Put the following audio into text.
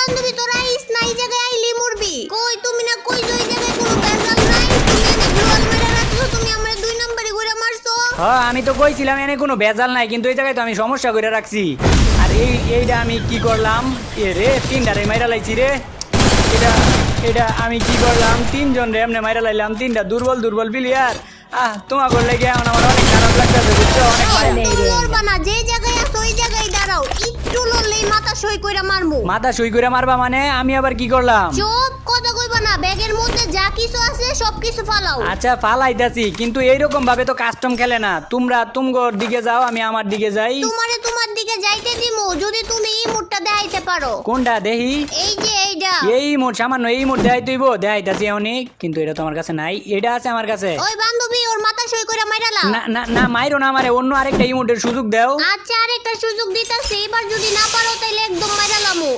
বান্ধবী আইস জায়গায় আইলি মরবি। কই তুমি না কই জায়গায় কোনো বেজাল নাই তুমি গ্লোয়াল রাখছো? তুমি আমার দুই নম্বরে ঘুরে মারছো। হ্যাঁ আমি তো কইছিলাম এনে কোনো ভেজাল নাই, কিন্তু এই জায়গায় তো আমি সমস্যা করে রাখছি। আর এই এইটা আমি কি করলাম? এ রে তিনটারে মাইরা লাইছি রে। এটা এটা আমি কি করলাম? তিনজন রে এমনি মাইরা লাইলাম তিনটা দুর্বল দুর্বল প্লেয়ার আহ, তোমার করলে গিয়ে আমার অনেক খারাপ লাগতেছে। সই কইরা মারমু। মাথা সুই করে মারবা মানে? আমি আবার কি করলাম? চুপ কথা কইবা না ব্যাগের মধ্যে যা কিছু আছে সব কিছু ফালাও। আচ্ছা ফালাইতাছি কিন্তু এইরকম ভাবে তো কাস্টম খেলে না। তোমরা তুমগোর দিকে যাও আমি আমার দিকে যাই। তোমারে তোমার দিকে যাইতে দিমু যদি তুমি এই মুডটা দেখাইতে পারো। কোনটা দেখি এই যে এইটা এই মোট সামান্য এই মোট দেখাই তুইব দেখাইতাছি অনেক কিন্তু এটা তো আমার কাছে নাই এটা আছে আমার কাছে। ওই বান্ধবী ওর মাথা সই কইরা মাইরালা না না না মাইরো না আমারে অন্য আরেকটা ইমোটের সুযোগ দাও। আচ্ছা আরেকটা সুযোগ দিতাছি এবার যদি না